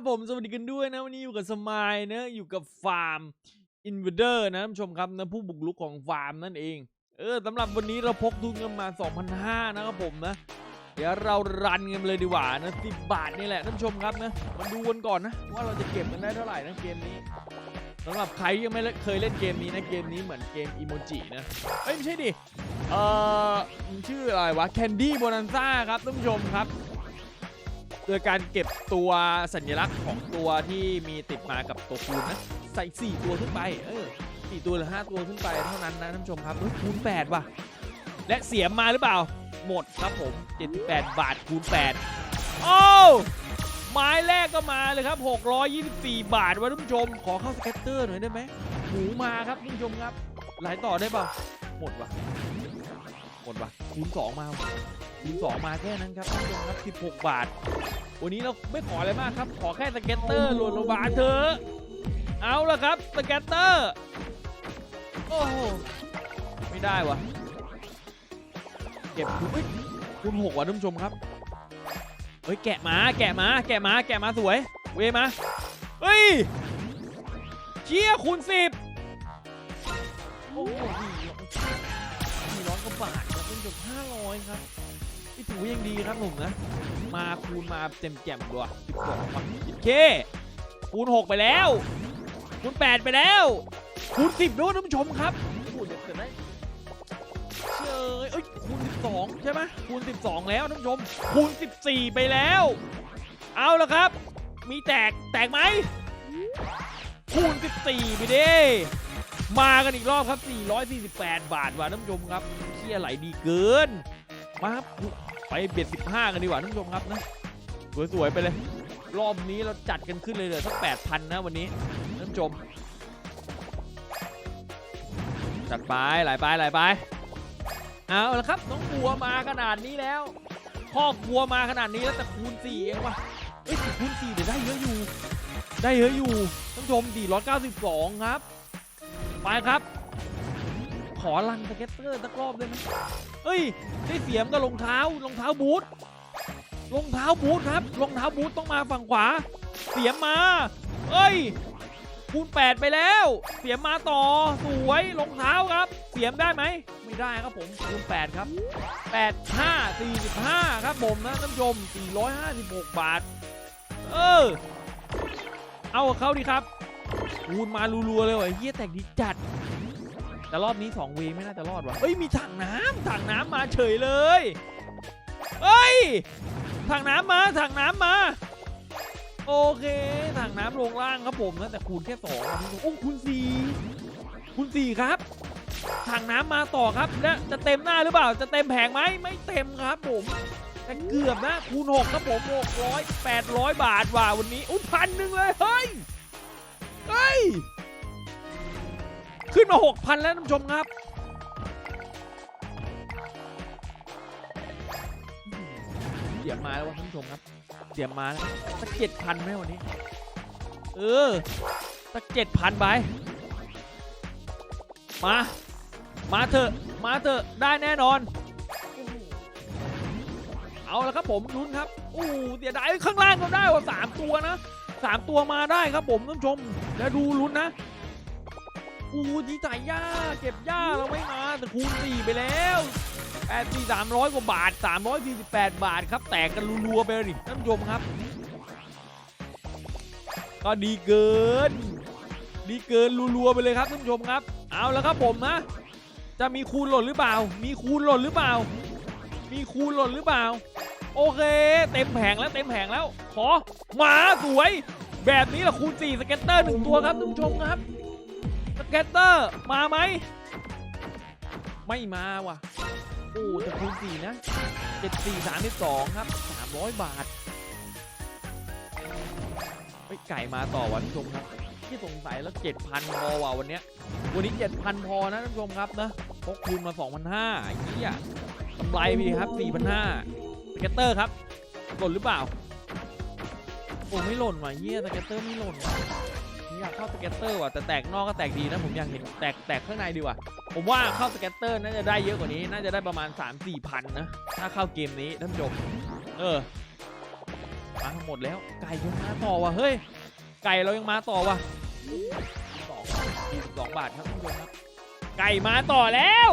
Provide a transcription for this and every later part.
ครับผมสวัสดีกันด้วยนะวันนี้อยู่กับสมายนะอยู่กับฟาร์มอินเวเดอร์นะท่านผู้ชมครับนะผู้บุกรุกของฟาร์มนั่นเอง เออสำหรับวันนี้เราพกทุนกันมา 2,500 นะครับผมนะ เดี๋ยวเรารันกันเลยดีกว่านะ10บาทนี่แหละท่านผู้ชมครับนะมาดูกันก่อนนะ ว่าเราจะเก็บกันได้เท่าไหร่นะเกมนี้สำหรับใครยังไม่เคยเล่นเกมนี้นะเกมนี้เหมือนเกมอีโมจินะเอ้ยไม่ใช่ดิเออชื่ออะไรวะแคนดี้โบนันซ่าครับท่านผู้ชมครับ โดยการเก็บตัวสัญลักษณ์ของตัวที่มีติดมากับตัวคูณนะใส่4ตัวขึ้นไปเออสี่ตัวหรือ5ตัวขึ้นไปเท่านั้นนะท่านผู้ชมครับคูณ8ว่ะและเสียมาหรือเปล่า หมดครับผม 78 บาทคูณ8โอ้ไม้แรกก็มาเลยครับ 624 บาทวะท่านผู้ชม ขอเข้าสเก็ตเตอร์หน่อยได้ไหมหมูมาครับท่านผู้ชมครับไหลต่อได้เปล่าหมดว่ะหมดว่ะคูณ2มา ว่ะคูณ2มาแค่นั้นครับท่านผู้ชมครับ 16 บาท วันนี้เราไม่ขออะไรมากครับ ขอแค่สเก็ตเตอร์หล่นลงมาเถอะ เอาละครับสเก็ตเตอร์ โอ้โห ไม่ได้วะเก็บคูณเอ้ยคูณหกว่ะท่านผู้ชมครับ เฮ้ยแกะมาแกะมาแกะมาแกะมาสวย เวมา เฮ้ย เชี่ยคูณสิบโอ้โหสี่ร้อยกว่าบาทครับท่านผู้ชมห้าร้อยครับ นี่ถือว่ายังดีครับผมนะ มาคูณมาเต็มแจ่มด้วยสิบสองมาสิบเค คูณ6ไปแล้ว คูณ8ไปแล้ว คูณ10ด้วยท่านผู้ชมครับคูณเดี๋ยวจะได้เชยเอ้ยคูณ12ใช่ไหมคูณ12แล้วท่านผู้ชม คูณ14ไปแล้ว เอาละครับ มีแตก แตกไหม คูณ14ไปดิมากันอีกรอบครับ 448 บาทว่ะท่านผู้ชมครับเชี่ยไหลดีเกิน มาครับ ไปเบียด 15 กันดีกว่าท่านผู้ชมครับนะสวยๆไปเลย รอบนี้เราจัดกันขึ้นเลยเลยสักแปดพันนะวันนี้ท่านผู้ชม จัดไปหลายไปหลายไปเอาละครับน้องบัวมาขนาดนี้แล้วพ่อกบัวมาขนาดนี้แล้วแต่คูณ 4 เองวะเอ้ยคูณ4เดี๋ยวได้เยอะอยู่ ได้เยอะอยู่ท่านผู้ชม492 ครับ ไปครับ ขอลังสเก็ตเตอร์สักรอบได้ไหมเฮ้ยได้เสียมกับรองเท้ารองเท้าบูทรองเท้าบูทครับรองเท้าบูทต้องมาฝั่งขวา เสียมมาเอ้ยคูณ8ไปแล้ว เสียมมาต่อสวยรองเท้าครับ เสียมได้ไหมไม่ได้ครับผมคูณ8ครับ 8 5 45 ครับผมนะท่านผู้ชม 456 บาท เออ เอาเขาดีครับคูณมารัวๆเลยว่ะเฮียแตกดีจัด แต่รอบนี้2วย์ไม่น่าจะรอดว่ะเอ้ยมีถังน้ำถังน้ำมาเฉยเลยเอ้ยถังน้ำมาถังน้ำมา โอเคถังน้ำลงล่างครับผมนะแต่คูณแค่สองโอ้คูณสี่คูณสี่ครับถังน้ำมาต่อครับและจะเต็มหน้าหรือเปล่า จะเต็มแผงไหมไม่เต็มครับผมแต่เกือบนะคูณหกครับผมหกร้อยแปดร้อยบาทว่ะวันนี้อุ้ยพันหนึ่งเลยเฮ้ยเฮ้ย ขึ้นมาหกพันแล้วท่านผู้ชมครับ เสียงมาแล้ววะท่านผู้ชมครับ เสียงมาแล้วสักเจ็ดพันไหมวันนี้ เออสักเจ็ดพันไป มา มาเถอะ มาเถอะ ได้แน่นอน เอาละครับผมลุ้นครับอู้เสียดายเอ้ยข้างล่างก็ได้ว่าสามตัวนะสามตัวมาได้ครับผมท่านผู้ชม แล้วดูลุ้นนะ อู้ดีใจย่าเก็บยาเราไม่มาแต่คูณสี่ไปแล้วแปดสี่สามร้อยกว่าบาทสามร้อยสี่สิบแปดบาทครับแตกกันรัวๆไปเลยท่านผู้ชมครับ ก็ดีเกิน ดีเกินรัวๆไปเลยครับท่านผู้ชมครับ เอาแล้วครับผมนะจะมีคูณหล่นหรือเปล่า มีคูณหล่นหรือเปล่า มีคูณหล่นหรือเปล่า โอเค เต็มแผงแล้วเต็มแผงแล้ว ขอหมาสวย แบบนี้ละคูณ4สเก็ตเตอร์หนึ่งตัวครับท่านผู้ชมครับ สเก็ตเตอร์มาไหม ไม่มาว่ะ โอ้แต่คูณ4นะ7 4 3 2ครับ300บาทเฮ้ยไก่มาต่อวันผู้ชมครับ ที่สงสัยแล้ว7,000พอว่ะวันเนี้ยวันนี้7,000พอนะท่านผู้ชมครับนะพกคูณมา2,500ไอ้เหี้ยกำไรไปดิครับ4,500สเก็ตเตอร์ครับหล่นหรือเปล่าโอ้ไม่หล่นว่ะเหี้ยสเก็ตเตอร์ไม่หล่นว่ะผม อยากเข้าสเก็ตเตอร์ว่ะแต่แตกนอกก็แตกดีนะผมอยากเห็นแตกแตกข้างในดีว่าผมว่าเข้าสเก็ตเตอร์น่าจะได้เยอะกว่านี้ น่าจะได้ประมาณ 3 4พันนะ ถ้าเข้าเกมนี้ท่านผู้ชมเออมาทั้งหมดแล้วไก่ยังมาต่อว่ะเฮ้ยไก่เรายังมาต่อว่ะสองสองบาทครับท่านผู้ชมครับ ไก่มาต่อแล้ว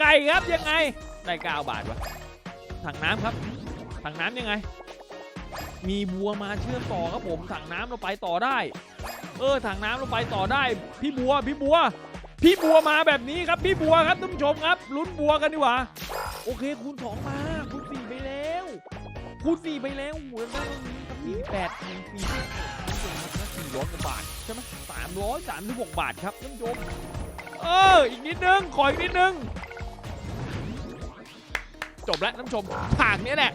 ไก่ครับยังไงได้เก้าบาทว่ะถังน้ำครับถังน้ำยังไง มีบัวมาเชื่อมต่อครับผมถังน้ำเราไปต่อได้ เออถังน้ำเราไปต่อได้ พี่บัวพี่บัว พี่บัวมาแบบนี้ครับพี่บัวครับท่านผู้ชมครับ ลุ้นบัวกันดีกว่าโอเคคูณสองมาคูณสี่ไปแล้วคูณสี่ไปแล้วโอ้โหได้ตรงนี้ครับสี่แปดหนึ่งสี่รับสี่ร้อยกว่าบาทใช่ไหมสามร้อยสามสิบหกบาทครับท่านผู้ชมเอออีกนิดนึงขออีกนิดนึงจบแล้วท่านผู้ชมฉากนี้แหละ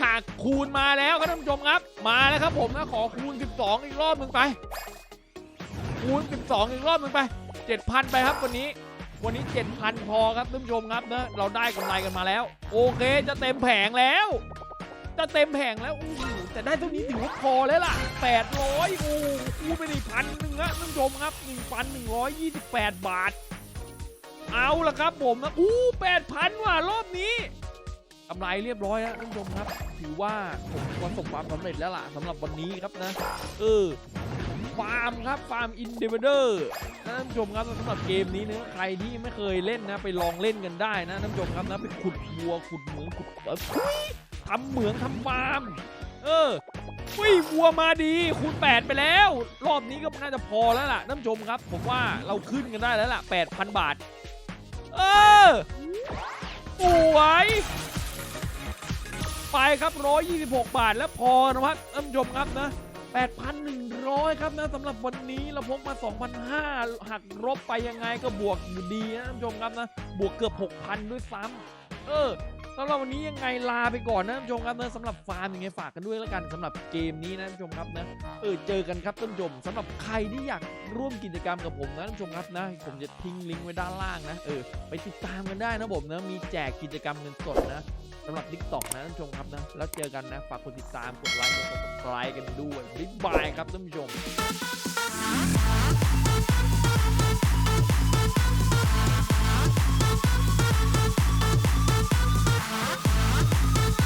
ฉากคูณมาแล้วครับท่านผู้ชมครับ มาแล้วครับผมนะขอคูณ 12 อีกรอบหนึ่งไป คูณ 12 อีกรอบหนึ่งไป 7,000 ไปครับวันนี้ วันนี้ 7,000 พอครับท่านผู้ชมครับนะเราได้กำไรกันมาแล้ว โอเคจะเต็มแผงแล้ว จะเต็มแผงแล้วอู้หูแต่ได้เท่านี้ถือว่าพอแล้วล่ะ 800อู้คูณไปอีกพันหนึ่งนะท่านผู้ชมครับ 1,128 บาท เอาละครับผมนะอู้8,000ว่ะรอบนี้ กำไรเรียบร้อยแล้วท่านผู้ชมครับ ถือว่าผมประสบความสำเร็จแล้วล่ะสำหรับวันนี้ครับนะ เออฟาร์มครับฟาร์มอินเดเวเดอร์ท่านผู้ชมครับสำหรับเกมนี้นะใครที่ไม่เคยเล่นนะไปลองเล่นกันได้นะท่านผู้ชมครับนะไปขุดวัวขุดเหมืองขุดเออทำเหมืองทำฟาร์มเอออุ้ยวัวมาดีคูณ8ไปแล้ว รอบนี้ก็น่าจะพอแล้วล่ะท่านผู้ชมครับ ผมว่าเราขึ้นกันได้แล้วล่ะ 8,000 บาท เออสวย ไปครับ 126 บาท แล้วพอนะครับท่านผู้ชมครับนะ 8,100 ครับนะสำหรับวันนี้เราพกมา 2,500 หักลบไปยังไงก็บวกอยู่ดีนะท่านผู้ชมครับนะ บวกเกือบ 6,000 ด้วยซ้ำเออสำหรับวันนี้ยังไงลาไปก่อนนะท่านผู้ชมครับนะสำหรับฟาร์มยังไงฝากกันด้วยแล้วกันสำหรับเกมนี้นะท่านผู้ชมครับนะเออเจอกันครับท่านผู้ชมสำหรับใครที่อยากร่วมกิจกรรมกับผมนะท่านผู้ชมครับนะ ผมจะทิ้งลิงก์ไว้ด้านล่างนะเออไปติดตามกันได้นะผมนะมีแจกกิจกรรมเงินสดนะ สำหรับ TikTok นะท่านผู้ชมครับนะ แล้วเจอกันนะ ฝากกดติดตาม กดไลค์ กด subscribe กันด้วย บ๊ายบายครับท่านผู้ชม